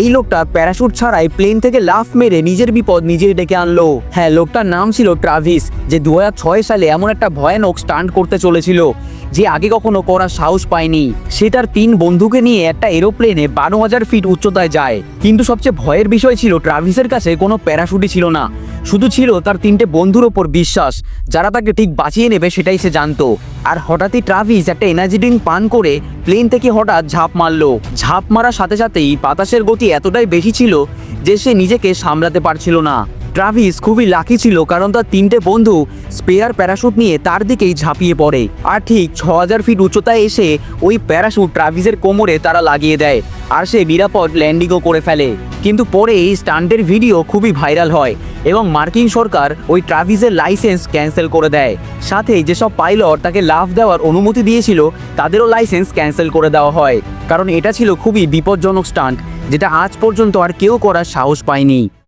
এই লোকটা প্যারাশুট ছাড়াই প্লেন থেকে লাফ মেরে নিজের বিপদ নিজেই ডেকে আনলো। হ্যাঁ লোকটার নাম ছিল ট্রাভিস, যে দু হাজার ছয় সালে এমন একটা ভয়ানক স্টান্ট করতে চলেছিল, যে আগে কখনো করার সাহস পায়নি। সে তার তিন বন্ধুকে নিয়ে একটা এরোপ্লেনে বারো হাজার ফিট উচ্চতায় যায়। কিন্তু সবচেয়ে ভয়ের বিষয় ছিল ট্রাভিসের কাছে কোনো প্যারাশুটই ছিল না। শুধু ছিল তার তিনটে বন্ধুর ওপর বিশ্বাস, যারা তাকে ঠিক বাঁচিয়ে নেবে সেটাই সে জানতো। আর হঠাৎই ট্রাভিস একটা এনার্জি ড্রিঙ্ক পান করে প্লেন থেকে হঠাৎ ঝাঁপ মারলো। ঝাঁপ মারার সাথে সাথেই বাতাসের গতি এতটাই বেশি ছিল যে সে নিজেকে সামলাতে পারছিল না। ট্রাভিস খুবই লাকি ছিল কারণ তার তিনটে বন্ধু স্পেয়ার প্যারাশুট নিয়ে তার দিকেই ঝাঁপিয়ে পড়ে। আর ঠিক ছ হাজার ফিট উচ্চতায় এসে ওই প্যারাশুট ট্রাভিসের কোমরে তারা লাগিয়ে দেয় আর সে নিরাপদ ল্যান্ডিংও করে ফেলে। কিন্তু পরে এই স্টান্টের ভিডিও খুবই ভাইরাল হয় এবং মার্কিন সরকার ওই ট্রাভিসের লাইসেন্স ক্যান্সেল করে দেয়। সাথে যেসব পাইলট তাকে লাভ দেওয়ার অনুমতি দিয়েছিল, তাদেরও লাইসেন্স ক্যান্সেল করে দেওয়া হয়। কারণ এটা ছিল খুবই বিপজ্জনক স্টান্ট যেটা আজ পর্যন্ত আর কেউ করার সাহস পায়নি।